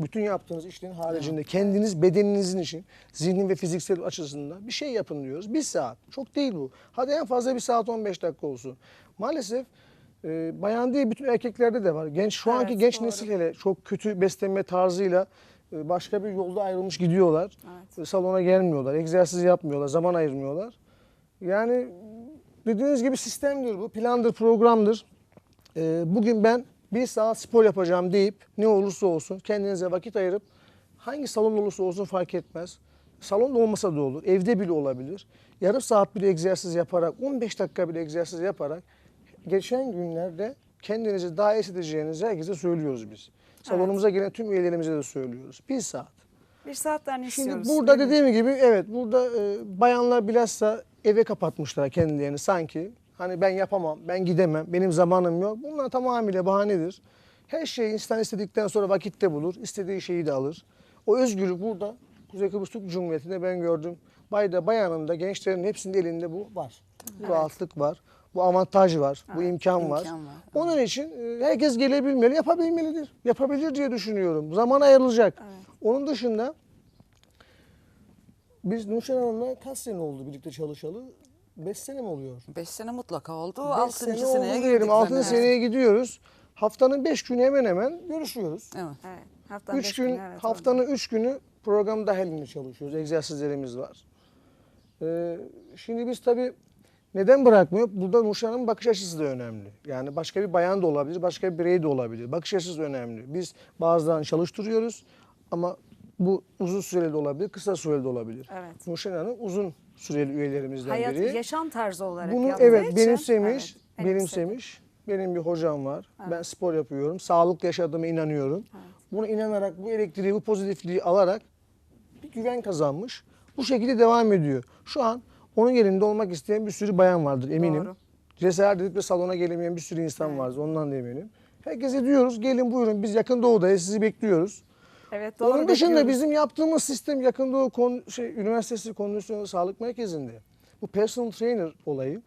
bütün yaptığınız işlerin haricinde kendiniz bedeninizin için, zihnin ve fiziksel açısından bir şey yapın diyoruz. Bir saat. Çok değil bu. Hadi en fazla bir saat 15 dakika olsun. Maalesef e, bayan değil bütün erkeklerde de var. Genç şu anki Evet, genç doğru. nesil hele çok kötü beslenme tarzıyla e, başka bir yolda ayrılmış gidiyorlar. Evet. E, Salona gelmiyorlar, egzersiz yapmıyorlar, zaman ayırmıyorlar. Yani dediğiniz gibi sistemdir bu, plandır, programdır. Ee, bugün ben bir saat spor yapacağım deyip ne olursa olsun kendinize vakit ayırıp hangi salon olursa olsun fark etmez. Salonda olmasa da olur, evde bile olabilir. Yarım saat bile egzersiz yaparak, 15 dakika bile egzersiz yaparak geçen günlerde kendinizi daha iyi hissedeceğinizi herkese söylüyoruz biz. Salonumuza gelen tüm üyelerimize de söylüyoruz. Bir saat. Bir saatten Şimdi istiyoruz. burada dediğim gibi evet burada e, bayanlar bilhassa eve kapatmışlar kendilerini sanki. Hani ben yapamam, ben gidemem, benim zamanım yok. Bunlar tamamıyla bahanedir. Her şeyi insan istedikten sonra vakitte bulur, istediği şeyi de alır. O özgürlük burada Kuzey Kıbrıs Türk Cumhuriyeti'nde ben gördüm. Bayda, bayanın da gençlerin hepsinin elinde bu var. Bu rahatlık var, bu avantaj var, bu Evet, imkan var. imkan var. Onun için e, herkes gelebilmeli, yapabilmelidir. Yapabilir diye düşünüyorum. Zaman ayrılacak. Onun dışında biz Nurşen Hanım'la kaç sene oldu birlikte çalışalı? 5 sene mi oluyor? 5 sene mutlaka oldu. Beş 6. sene seneye oldu girdik. diyelim. 6. zannedersem. seneye gidiyoruz. Haftanın 5 günü hemen hemen görüşüyoruz. Evet. Evet. Haftanın 3 beş gün, günü, evet, haftanın oldu. 3 günü program dahilinde çalışıyoruz. Egzersizlerimiz var. Ee, şimdi biz tabii neden bırakmıyor? Burada Nurşen Hanım'ın bakış açısı da önemli. Yani başka bir bayan da olabilir, başka bir birey de olabilir. Bakış açısı önemli. Biz bazılarını çalıştırıyoruz ama bu uzun süreli de olabilir, kısa süreli de olabilir. Evet. Nurşen Hanım uzun süreli üyelerimizden Hayat, biri. yaşam tarzı olarak Bunu yaptığı evet için, benimsemiş, evet, benimsemiş. Benim bir hocam var. Ben spor yapıyorum. Sağlıklı yaşadığıma inanıyorum. Buna inanarak bu elektriği, bu pozitifliği alarak bir güven kazanmış. Bu şekilde devam ediyor. Şu an onun yerinde olmak isteyen bir sürü bayan vardır eminim. Doğru. Cesaret edip de salona gelemeyen bir sürü insan vardır. Ondan da eminim. Herkese diyoruz gelin buyurun biz yakın doğudayız sizi bekliyoruz. Evet, doğru Onun dışında bekliyoruz. bizim yaptığımız sistem Yakın Doğu Kon- şey, Üniversitesi Kondisyonel Sağlık Merkezi'nde. Bu personal trainer olayı